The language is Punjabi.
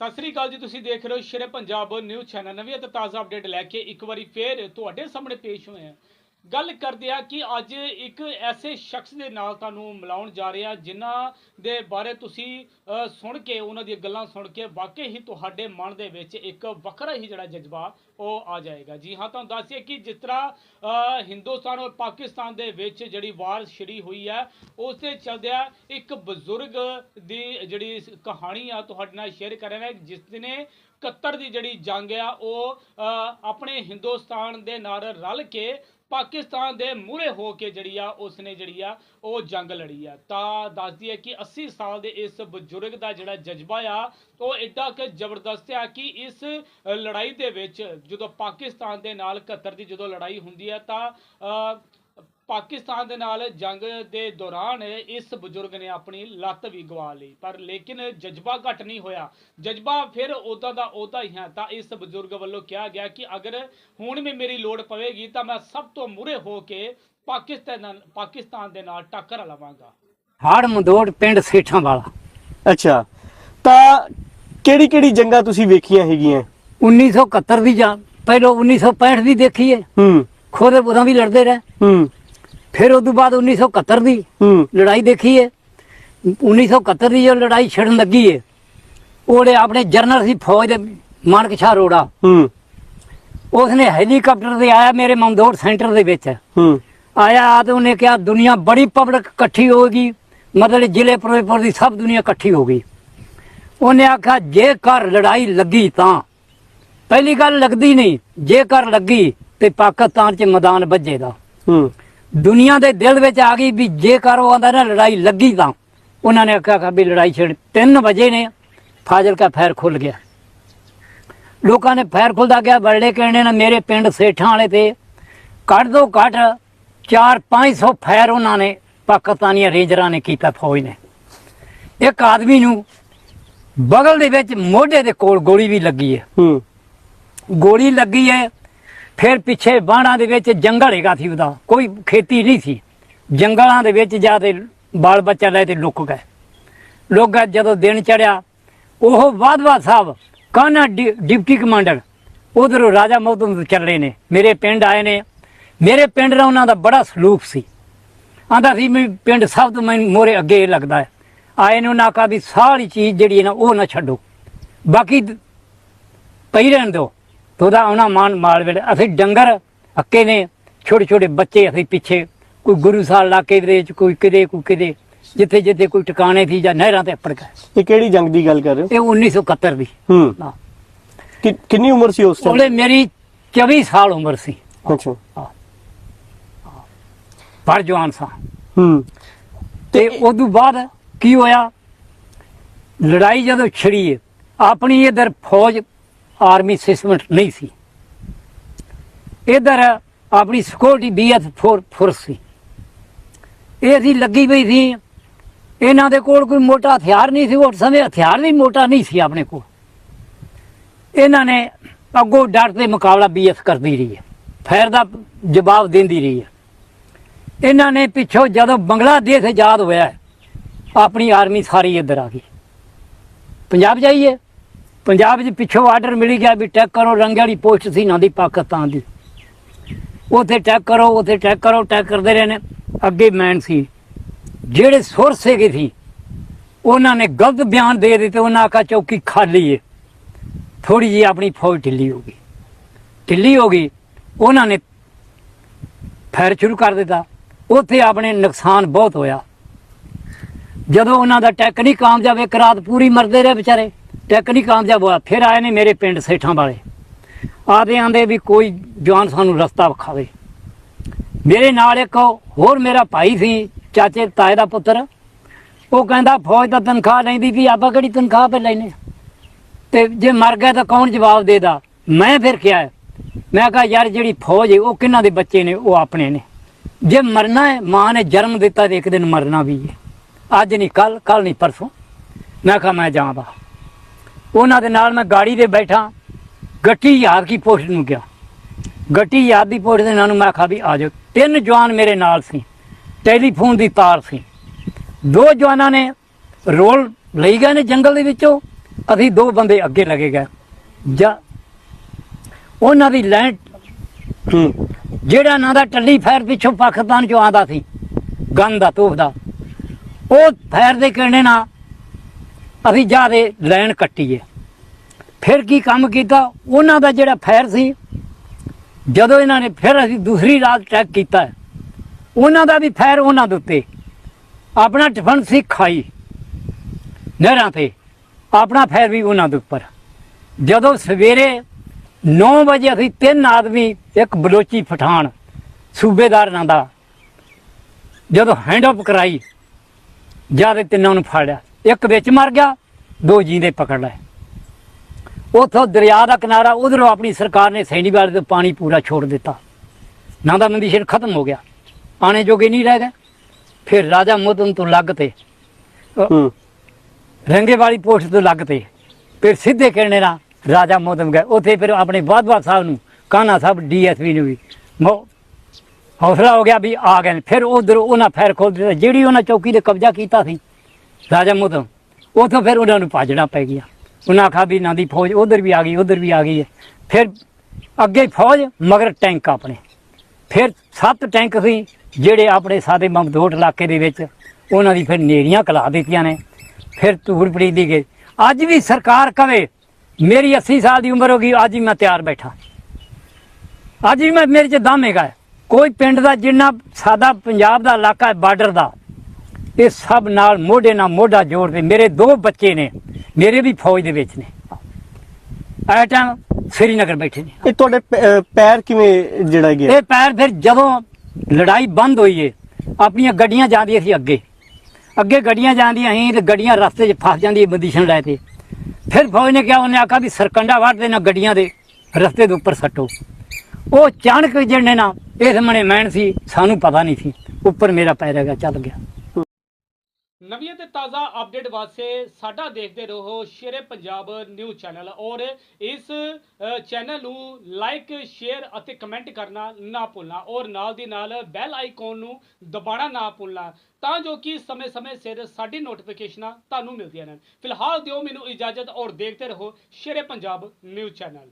ਸਤਿ ਸ੍ਰੀ ਅਕਾਲ ਜੀ, ਤੁਸੀਂ ਦੇਖ ਰਹੇ ਹੋ ਸ਼ੇਰੇ ਪੰਜਾਬ ਨਿਊਜ਼ ਚੈਨਲ। ਨਵੀਂ ਅਤੇ ਤਾਜ਼ਾ ਅਪਡੇਟ ਲੈ ਕੇ ਇੱਕ ਵਾਰੀ ਫੇਰ ਤੁਹਾਡੇ ਸਾਹਮਣੇ ਪੇਸ਼ ਹੋਏ ਹਾਂ। ਗੱਲ ਕਰਦੇ ਆ ਕਿ ਅੱਜ ਇੱਕ ਐਸੇ ਸ਼ਖਸ ਦੇ ਨਾਲ ਤੁਹਾਨੂੰ ਮਿਲਾਉਣ ਜਾ ਰਹੇ ਆ, ਜਿਨ੍ਹਾਂ ਦੇ ਬਾਰੇ ਤੁਸੀਂ ਸੁਣ ਕੇ, ਉਹਨਾਂ ਦੀਆਂ ਗੱਲਾਂ ਸੁਣ ਕੇ ਵਾਕਈ ਹੀ ਤੁਹਾਡੇ ਮਨ ਦੇ ਵਿੱਚ ਇੱਕ ਵੱਖਰਾ ਹੀ ਜਿਹੜਾ ਜਜ਼ਬਾ ਉਹ ਆ ਜਾਏਗਾ। ਜੀ ਹਾਂ, ਤੁਹਾਨੂੰ ਦੱਸਿਏ ਕਿ ਜਿਸ ਤਰ੍ਹਾਂ ਹਿੰਦੁਸਤਾਨ ਔਰ ਪਾਕਿਸਤਾਨ ਦੇ ਵਿੱਚ ਜਿਹੜੀ ਵਾਰ ਛਿੜੀ ਹੋਈ ਹੈ, ਉਸ ਦੇ ਚਲਦਿਆਂ ਇੱਕ ਬਜ਼ੁਰਗ ਦੀ ਜਿਹੜੀ ਕਹਾਣੀ ਆ ਤੁਹਾਡੇ ਨਾਲ ਸ਼ੇਅਰ ਕਰ ਜਿਸ ਨੇ 71 ਦੀ ਜਿਹੜੀ ਜੰਗ ਆ, ਉਹ ਆਪਣੇ ਹਿੰਦੁਸਤਾਨ ਦੇ ਨਾਲ ਰਲ ਕੇ ਪਾਕਿਸਤਾਨ ਦੇ ਮੂਹਰੇ ਹੋ ਕੇ ਜਿਹੜੀ ਆ, ਉਸਨੇ ਜਿਹੜੀ ਆ, ਉਹ ਜੰਗ ਲੜੀ ਆ। ਤਾਂ ਦੱਸਦੀ ਹੈ ਕਿ 80 ਸਾਲ ਦੇ ਇਸ ਬਜ਼ੁਰਗ ਦਾ ਜਿਹੜਾ ਜਜ਼ਬਾ ਆ, ਉਹ ਐਡਾ ਕਿ ਜ਼ਬਰਦਸਤ ਆ ਕਿ ਇਸ ਲੜਾਈ ਦੇ ਵਿੱਚ ਜਦੋਂ ਪਾਕਿਸਤਾਨ ਦੇ ਨਾਲ 71 ਦੀ ਜਦੋਂ ਲੜਾਈ ਹੁੰਦੀ ਹੈ ਤਾਂ ਪਾਕਿਸਤਾਨ ਦੇ ਨਾਲ ਜੰਗ ਦੇ ਦੌਰਾਨ ਇਸ ਬਜ਼ੁਰਗ ਨੇ ਆਪਣੀ ਲੱਤ ਵੀ ਗਵਾ ਲਈ। ਪਰ ਲੇਕਿਨ ਜਜ਼ਬਾ ਘਟ ਨਹੀਂ ਹੋਇਆ। ਜਜ਼ਬਾ ਫਿਰ ਉਦਾਂ ਦਾ ਉਦਾਂ ਹੀ ਹੈ। ਤਾਂ ਇਸ ਬਜ਼ੁਰਗ ਵੱਲੋਂ ਕਿਹਾ ਗਿਆ ਕਿ ਅਗਰ ਹੁਣ ਵੀ ਮੇਰੀ ਲੋੜ ਪਵੇਗੀ ਤਾਂ ਮੈਂ ਸਭ ਤੋਂ ਮੂਰੇ ਹੋ ਕੇ ਪਾਕਿਸਤਾਨ ਪਾਕਿਸਤਾਨ ਦੇ ਨਾਲ ਟੱਕਰ ਲਵਾਂਗਾ। ਹੜ ਮਦੋੜ ਪਿੰਡ ਸੇਠਾਂ ਵਾਲਾ। ਅੱਛਾ। ਤਾਂ ਕਿਹੜੀ ਕਿਹੜੀ ਜੰਗਾਂ ਤੁਸੀਂ ਵੇਖੀਆਂ ਹੈਗੀਆਂ? 1971 ਦੀ ਜਾਂ ਪਹਿਲਾਂ 1965 ਦੀ ਦੇਖੀ ਹੈ। ਹੂੰ ਖੁਦ ਉਦੋਂ ਵੀ ਲੜਦੇ ਰਹੇ। ਹੂੰ। ਫਿਰ ਉਸ ਤੋਂ ਬਾਅਦ 1971 ਦੀ ਹੂੰ। ਲੜਾਈ ਦੇਖੀ ਹੈ 1971 ਦੀ ਜੋ ਲੜਾਈ ਛੜਨ ਲੱਗੀ ਹੈ ਉਹਦੇ ਆਪਣੇ ਜਰਨਲ ਸੀ ਫੌਜ ਦੇ ਮਾਨਕ ਸ਼ਾਹ ਰੋੜਾ ਹੂੰ। ਉਸਨੇ ਹੈਲੀਕਾਪਟਰ ਤੇ ਆਇਆ ਮੇਰੇ ਮਮਦੋੜ ਸੈਂਟਰ ਦੇ ਵਿੱਚ। ਹੂੰ। ਆਇਆ ਤੇ ਉਹਨੇ ਕਿਹਾ ਦੁਨੀਆ ਬੜੀ ਪਬਲਿਕ ਇਕੱਠੀ ਹੋਗੀ ਮਤਲਬ ਜ਼ਿਲ੍ਹੇ ਫਿਰੋਜ਼ਪੁਰ ਦੀ ਸਭ ਦੁਨੀਆ ਇਕੱਠੀ ਹੋ ਗਈ ਉਹਨੇ ਆਖਿਆ ਜੇਕਰ ਲੜਾਈ ਲੱਗੀ ਤਾਂ। ਪਹਿਲੀ ਗੱਲ ਲੱਗਦੀ ਨਹੀਂ ਜੇਕਰ ਲੱਗੀ ਤੇ ਪਾਕਿਸਤਾਨ 'ਚ ਮੈਦਾਨ ਵੱਜੇਗਾ। ਹੂੰ। ਦੁਨੀਆ ਦੇ ਦਿਲ ਵਿੱਚ ਆ ਗਈ ਵੀ ਜੇਕਰ ਉਹ ਆਂਦਾ ਨਾ ਲੜਾਈ ਲੱਗੀ ਤਾਂ। ਉਹਨਾਂ ਨੇ ਆਖਿਆ ਕਿ ਵੀ ਲੜਾਈ ਛੇੜ 3 ਵਜੇ ਨੇ ਫਾਜ਼ਿਲਕਾ ਫੈਰ ਖੁੱਲ ਗਿਆ। ਲੋਕਾਂ ਨੇ ਫੈਰ ਖੁੱਲਦਾ ਗਿਆ ਬਰੜੇ ਕਹਿਣੇ ਨੇ ਮੇਰੇ ਪਿੰਡ ਸੇਠਾਂ ਵਾਲੇ ਤੇ। ਘੱਟ ਤੋਂ ਘੱਟ 4-500 ਫੈਰ ਉਹਨਾਂ ਨੇ ਪਾਕਿਸਤਾਨੀਆਂ ਰੇਂਜਰਾਂ ਨੇ ਕੀਤਾ ਫੌਜ ਨੇ। ਇੱਕ ਆਦਮੀ ਨੂੰ ਬਗਲ ਦੇ ਵਿੱਚ ਮੋਢੇ ਦੇ ਕੋਲ ਗੋਲੀ ਵੀ ਲੱਗੀ ਹੈ। ਹੂੰ। ਗੋਲੀ ਲੱਗੀ ਹੈ ਫਿਰ ਪਿੱਛੇ ਬਾਣਾ ਦੇ ਵਿੱਚ ਜੰਗਲ ਹੈਗਾ ਸੀ ਉਹਦਾ, ਕੋਈ ਖੇਤੀ ਨਹੀਂ ਸੀ। ਜੰਗਲਾਂ ਦੇ ਵਿੱਚ ਜਾ ਤੇ ਬਾਲ ਬੱਚਾ ਲੈ ਤੇ ਲੁੱਕ ਗਏ। ਲੋਕ ਜਦੋਂ ਦਿਨ ਚੜਿਆ ਉਹ ਵਾਧਵਾ ਸਾਹਿਬ ਕਾਨਾ ਡਿ- ਡਿਪਟੀ ਕਮਾਂਡਰ, ਉਧਰੋਂ ਰਾਜਾ ਮੌਤਮ ਚੱਲੇ ਨੇ। ਮੇਰੇ ਪਿੰਡ ਆਏ ਨੇ। ਮੇਰੇ ਪਿੰਡ ਨਾਲ ਉਹਨਾਂ ਦਾ ਬੜਾ ਸਲੂਕ ਸੀ। ਆਂਦਾ ਸੀ, ਮੈਂ ਪਿੰਡ ਸਭ ਤੋਂ ਮੈਨੂੰ ਮੋਰੇ ਅੱਗੇ ਲੱਗਦਾ ਹੈ। ਆਏ ਨੂੰ ਨਾਕਾ ਵੀ ਸਾਰੀ ਚੀਜ਼ ਜਿਹੜੀ ਹੈ ਨਾ ਉਹ ਨਾ ਛੱਡੋ। ਬਾਕੀ ਪਈ ਰਹਿਣ ਦਿਓ। ਤੇ ਉਹਦਾ ਆਉਣਾ ਮਾਨ ਮਾਲ ਵੇਲੇ। ਅਸੀਂ ਡੰਗਰ ਅੱਕੇ ਨੇ ਛੋਟੇ ਛੋਟੇ ਬੱਚੇ ਅਸੀਂ ਪਿੱਛੇ। ਕੋਈ ਗੁਰੂ ਸਾਹਿਬ ਇਲਾਕੇ ਦੇ ਵਿੱਚ ਕੋਈ ਕਿਤੇ ਕੋਈ ਕਿਤੇ। ਜਿੱਥੇ ਜਿੱਥੇ ਕੋਈ ਟਿਕਾਣੇ ਸੀ ਜਾਂ ਨਹਿਰਾਂ ਤੇ ਅੱਪੜ ਗਏ। ਇਹ ਕਿਹੜੀ ਜੰਗ ਦੀ ਗੱਲ ਕਰ ਰਹੇ ਇਹ 1971 ਦੀ। ਹੋ। ਹੂੰ। ਹਾਂ। ਕਿ- ਕਿੰਨੀ ਉਮਰ ਸੀ ਉਸ ਉਹਲੇ ਟਾਈਮ ਮੇਰੀ 24 ਸਾਲ ਉਮਰ ਸੀ। ਅੱਛਾ। ਪਰ ਜਵਾਨ ਸਾਂ। ਹੂੰ। ਤੇ ਉਸ ਤੋਂ ਬਾਅਦ ਕੀ ਹੋਇਆ? ਲੜਾਈ ਜਦੋਂ ਛੜੀ ਹੈ ਆਪਣੀ ਇਧਰ ਫੌਜ ਆਰਮੀ ਸਿਸਟਮ ਨਹੀਂ ਸੀ। ਇਧਰ ਆਪਣੀ ਸਿਕਿਉਰਿਟੀ ਬੀਐਸ ਫੋਰਸ ਸੀ। ਇਹ ਅਸੀਂ ਲੱਗੀ ਪਈ ਸੀ। ਇਹਨਾਂ ਦੇ ਕੋਲ ਕੋਈ ਮੋਟਾ ਹਥਿਆਰ ਨਹੀਂ ਸੀ, ਉਸ ਸਮੇਂ ਹਥਿਆਰ ਵੀ ਮੋਟਾ ਨਹੀਂ ਸੀ ਆਪਣੇ ਕੋਲ। ਇਹਨਾਂ ਨੇ ਅੱਗੋਂ ਡਰ ਦੇ ਮੁਕਾਬਲਾ ਬੀਐਸ ਕਰਦੀ ਰਹੀ ਹੈ। ਫੈਰ ਦਾ ਜਵਾਬ ਦਿੰਦੀ ਰਹੀ ਹੈ। ਇਹਨਾਂ ਨੇ ਪਿੱਛੋਂ ਜਦੋਂ ਬੰਗਲਾਦੇਸ਼ ਆਜ਼ਾਦ ਹੋਇਆ, ਆਪਣੀ ਆਰਮੀ ਸਾਰੀ ਇੱਧਰ ਆ ਗਈ। ਪੰਜਾਬ ਜਾਈਏ। ਪੰਜਾਬ 'ਚ ਪਿੱਛੋਂ ਆਰਡਰ ਮਿਲ ਗਿਆ ਵੀ ਟੈਕ ਕਰੋ, ਰੰਗ ਵਾਲੀ ਪੋਸਟ ਸੀ ਨਾ ਦੀ ਪਾਕਿਸਤਾਨ ਦੀ। ਉਥੇ ਟੈਕ ਕਰੋ, ਉਥੇ ਟੈਕ ਕਰੋ ਟੈਕ ਕਰਦੇ ਰਹੇ ਨੇ। ਅੱਗੇ ਮੈਨ ਸੀ। ਜਿਹੜੇ ਸੋਰਸ ਹੈਗੇ ਸੀ, ਉਹਨਾਂ ਨੇ ਗਲਤ ਬਿਆਨ ਦੇ ਦਿੱਤੇ, ਉਹਨਾਂ ਆਖਾ ਚੌਕੀ ਖਾਲੀ ਹੈ ਥੋੜੀ ਜੀ ਆਪਣੀ ਫੌਜ ਢਿੱਲੀ ਹੋ ਗਈ। ਢਿੱਲੀ ਹੋ ਗਈ। ਉਹਨਾਂ ਨੇ ਫੈਰ ਸ਼ੁਰੂ ਕਰ ਦਿੱਤਾ। ਉੱਥੇ ਆਪਣੇ ਨੁਕਸਾਨ ਬਹੁਤ ਹੋਇਆ। ਜਦੋਂ ਉਹਨਾਂ ਦਾ ਟੈਕ ਨਹੀਂ ਕਾਮਯਾਬ, ਇੱਕ ਰਾਤ ਪੂਰੀ ਮਰਦੇ ਰਹੇ ਵਿਚਾਰੇ। ਟੈਕ ਨਹੀਂ ਕਾਮਯਾਬ ਹੋਇਆ, ਫਿਰ ਆਏ ਨੇ ਮੇਰੇ ਪਿੰਡ ਸੇਠਾਂ ਵਾਲੇ। ਆਦੇ ਆਂਦੇ ਵੀ ਕੋਈ ਜਵਾਨ ਸਾਨੂੰ ਰਸਤਾ ਵਿਖਾਵੇ। ਮੇਰੇ ਨਾਲ ਇੱਕ ਹੋਰ ਮੇਰਾ ਭਾਈ ਸੀ, ਚਾਚੇ ਤਾਏ ਦਾ ਪੁੱਤਰ। ਉਹ ਕਹਿੰਦਾ, ਫੌਜ ਦਾ ਤਨਖਾਹ ਲੈਂਦੀ ਵੀ ਆਪਾਂ ਕਿਹੜੀ ਤਨਖਾਹ ਪੇ ਲੈਨੇ ਤੇ ਜੇ ਮਰ ਗਿਆ ਤਾਂ ਕੌਣ ਜਵਾਬ ਦੇਦਾ ਮੈਂ ਫਿਰ ਕਿਹਾ, ਮੈਂ ਕਿਹਾ, ਯਾਰ ਜਿਹੜੀ ਫੌਜ ਹੈ ਉਹ ਕਿਹਨਾਂ ਦੇ ਬੱਚੇ ਨੇ? ਉਹ ਆਪਣੇ ਨੇ। ਜੇ ਮਰਨਾ ਹੈ ਮਾਂ ਨੇ ਜਨਮ ਦਿੱਤਾ ਤੇ ਇੱਕ ਦਿਨ ਮਰਨਾ ਵੀ ਹੈ ਅੱਜ ਨਹੀਂ ਕੱਲ ਕੱਲ ਨਹੀਂ ਪਰਸੋਂ। ਮੈਂ ਕਿਹਾ ਮੈਂ ਜਾਵਾਂ ਉਹਨਾਂ ਦੇ ਨਾਲ ਮੈਂ ਗਾੜੀ ਦੇ ਬੈਠਾ। ਗੱਟੀ ਯਾਦ ਕੀ ਪੋਸਟ ਨੂੰ ਗਿਆ। ਗੱਟੀ ਯਾਦ ਦੀ ਪੋਸਟ ਦੇ ਨਾਲ ਨੂੰ ਮੈਂ ਕਿਹਾ ਵੀ ਆ ਜਾਓ। ਤਿੰਨ ਜਵਾਨ ਮੇਰੇ ਨਾਲ ਸੀ। ਟੈਲੀਫੋਨ ਦੀ ਤਾਰ ਸੀ। ਦੋ ਜਵਾਨਾਂ ਨੇ ਰੋਲ ਲਈ ਗਏ ਨੇ ਜੰਗਲ ਦੇ ਵਿੱਚੋਂ। ਅਸੀਂ ਦੋ ਬੰਦੇ ਅੱਗੇ ਲੱਗੇ ਗਏ। ਜਾਂ ਉਹਨਾਂ ਦੀ ਲੈਂਡ ਜਿਹੜਾ ਨਾਂ ਦਾ ਟੱਲੀ ਫਾਇਰ ਪਿੱਛੋਂ ਪਾਕਿਸਤਾਨ ਚੋਂ ਆਂਦਾ ਸੀ। ਗਨ ਦਾ ਤੋਪ ਦਾ। ਉਹ ਫੈਰ ਦੇ ਕਹਿਣੇ ਨਾਲ ਅਸੀਂ ਜਾਦੇ ਲਾਈਨ ਕੱਟੀਏ। ਫਿਰ ਕੀ ਕੰਮ ਕੀਤਾ? ਉਹਨਾਂ ਦਾ ਜਿਹੜਾ ਫੈਰ ਸੀ, ਜਦੋਂ ਇਹਨਾਂ ਨੇ ਫਿਰ ਅਸੀਂ ਦੂਸਰੀ ਰਾਤ ਟੈਕ ਕੀਤਾ, ਉਹਨਾਂ ਦਾ ਵੀ ਫੈਰ ਉਹਨਾਂ ਦੇ ਉੱਤੇ। ਆਪਣਾ ਡਿਫੈਂਸ ਸੀ ਖਾਈ, ਨਹਿਰਾਂ ਤੇ। ਆਪਣਾ ਫੈਰ ਵੀ ਉਹਨਾਂ ਦੇ ਉੱਪਰ। ਜਦੋਂ ਸਵੇਰੇ 9 ਵਜੇ ਅਸੀਂ ਤਿੰਨ ਆਦਮੀ, ਇੱਕ ਬਲੋਚੀ ਪਠਾਨ, ਸੂਬੇਦਾਰ ਨਾਂ ਦਾ, ਜਦੋਂ ਹੈਂਡ ਅਪ ਕਰਾਈ ਜ਼ਿਆਦਾ ਤਿੰਨਾਂ ਨੂੰ ਫੜ ਲਿਆ। ਇੱਕ ਵਿੱਚ ਮਰ ਗਿਆ ਦੋ ਜੀਂਦੇ ਪਕੜ ਲਏ। ਉਥੋਂ ਦਰਿਆ ਦਾ ਕਿਨਾਰਾ ਉਧਰੋਂ ਆਪਣੀ ਸਰਕਾਰ ਨੇ ਸੈਣੀਵਾਲ ਤੋਂ ਪਾਣੀ ਪੂਰਾ ਛੋੜ ਦਿੱਤਾ। ਨਾਂ ਦਾ ਮੰਦੀਸ਼ਰ ਖਤਮ ਹੋ ਗਿਆ। ਆਣੇ ਜੋਗੇ ਨਹੀਂ ਰਹਿ ਗਏ। ਫਿਰ ਰਾਜਾ ਮੋਦਨ ਤੋਂ ਲੱਗ ਤੇ ਰੰਗੇ ਵਾਲੀ ਪੋਸਟ ਤੋਂ ਲੱਗ ਤੇ ਫਿਰ ਸਿੱਧੇ ਕਹਿਣੇ ਨਾਲ ਰਾਜਾ ਮੋਦਮ ਗਏ। ਉੱਥੇ ਫਿਰ ਆਪਣੇ ਬਾਦਵਾ ਸਾਹਿਬ ਨੂੰ ਕਾਨਾ ਸਾਹਿਬ ਡੀਐਸਪੀ ਨੂੰ ਵੀ ਹੌਸਲਾ ਹੋ ਗਿਆ ਵੀ ਆ ਗਏ ਨੇ। ਫਿਰ ਉਧਰ ਉਹਨਾਂ ਫੈਰ ਖੋਲ ਦਿੱਤਾ। ਜਿਹੜੀ ਉਹਨਾਂ ਚੌਕੀ ਤੇ ਕਬਜ਼ਾ ਕੀਤਾ ਸੀ, ਰਾਜਾ ਮੋਦਮ ਉੱਥੋਂ ਫਿਰ ਉਹਨਾਂ ਨੂੰ ਭਾਜਣਾ ਪੈ ਗਿਆ। ਉਹਨਾਂ ਆਖਿਆ ਵੀ ਇਹਨਾਂ ਦੀ ਫੌਜ ਉਧਰ ਵੀ ਆ ਗਈ, ਉਧਰ ਵੀ ਆ ਗਈ ਹੈ। ਫਿਰ ਅੱਗੇ ਫੌਜ, ਮਗਰ ਟੈਂਕ ਆਪਣੇ। ਫਿਰ ਸੱਤ ਟੈਂਕ ਸੀ, ਜਿਹੜੇ ਆਪਣੇ ਸਾਡੇ ਮਮਦੋਟ ਇਲਾਕੇ ਦੇ ਵਿੱਚ ਉਹਨਾਂ ਦੀ ਫਿਰ ਨੇੜੀਆਂ ਕਲਾ ਦਿੱਤੀਆਂ ਨੇ। ਫਿਰ ਧੂੜ ਪੜੀ ਦੀ ਗਈ। ਅੱਜ ਵੀ ਸਰਕਾਰ ਕਵੇ, ਮੇਰੀ 80 ਸਾਲ ਦੀ ਉਮਰ ਹੋ ਗਈ, ਅੱਜ ਵੀ ਮੈਂ ਤਿਆਰ ਬੈਠਾ। ਅੱਜ ਵੀ ਮੈਂ ਮੇਰੇ ਚ ਦਮ ਹੈਗਾ ਹੈ। ਕੋਈ ਪਿੰਡ ਦਾ ਜਿੰਨਾ ਸਾਦਾ ਪੰਜਾਬ ਦਾ ਇਲਾਕਾ ਹੈ ਬਾਰਡਰ ਦਾ ਇਹ ਸਭ ਨਾਲ ਮੋਢੇ ਨਾਲ ਮੋਢਾ ਜੋੜਦੇ। ਮੇਰੇ ਦੋ ਬੱਚੇ ਨੇ ਮੇਰੇ ਵੀ ਫੌਜ ਦੇ ਵਿੱਚ ਨੇ। ਐ ਟਾਈਮ ਸ੍ਰੀਨਗਰ ਬੈਠੇ ਨੇ। ਇਹ ਤੁਹਾਡੇ ਪੈਰ ਕਿਵੇਂ ਜਿਹੜਾ ਗਿਆ? ਇਹ ਪੈਰ ਫਿਰ ਜਦੋਂ ਲੜਾਈ ਬੰਦ ਹੋਈ ਏ ਆਪਣੀਆਂ ਗੱਡੀਆਂ ਜਾਂਦੀਆਂ ਸੀ ਅੱਗੇ। ਅੱਗੇ ਗੱਡੀਆਂ ਜਾਂਦੀਆਂ ਸੀ ਤੇ ਗੱਡੀਆਂ ਰਸਤੇ 'ਚ ਫਸ ਜਾਂਦੀਆਂ ਬੰਦੀਸ਼ਨ ਲੈ ਤੇ ਫਿਰ ਫੌਜ ਨੇ ਕਿਹਾ ਉਹਨੇ ਆਖਿਆ ਵੀ ਸਰਕੰਡਾ ਵੜ ਦੇਣਾ ਗੱਡੀਆਂ ਦੇ ਰਸਤੇ ਦੇ ਉੱਪਰ ਸੱਟੋ। ਉਹ ਅਚਾਨਕ ਜਿਹੜੇ ਨਾ ਇਹ ਮਣੇ ਮੈਨ ਸੀ, ਸਾਨੂੰ ਪਤਾ ਨਹੀਂ ਸੀ। ਉੱਪਰ ਮੇਰਾ ਪੈਰ ਹੈਗਾ, ਚੱਲ ਗਿਆ। ਨਵੀਆਂ ਤੇ ਤਾਜ਼ਾ ਅਪਡੇਟ ਵਾਸਤੇ ਸਾਡਾ ਦੇਖਦੇ ਰਹੋ ਸ਼ੇਰੇ ਪੰਜਾਬ ਨਿਊਜ਼ ਚੈਨਲ ਔਰ ਇਸ ਚੈਨਲ ਨੂੰ ਲਾਈਕ, ਸ਼ੇਅਰ ਅਤੇ ਕਮੈਂਟ ਕਰਨਾ ਨਾ ਭੁੱਲਣਾ ਔਰ ਨਾਲ ਦੀ ਨਾਲ ਬੈਲ ਆਈਕਨ ਨੂੰ ਦਬਾਉਣਾ ਨਾ ਭੁੱਲਣਾ ਤਾਂ ਜੋ ਕਿ ਸਮੇਂ-ਸਮੇਂ ਸਿਰ ਸਾਡੀ ਨੋਟੀਫਿਕੇਸ਼ਨਾਂ ਤੁਹਾਨੂੰ ਮਿਲਦੀਆਂ ਰਹਿਣ। ਫਿਲਹਾਲ ਦਿਓ ਮੈਨੂੰ ਇਜਾਜ਼ਤ ਔਰ ਦੇਖਦੇ ਰਹੋ ਸ਼ੇਰੇ ਪੰਜਾਬ ਨਿਊਜ਼ ਚੈਨਲ।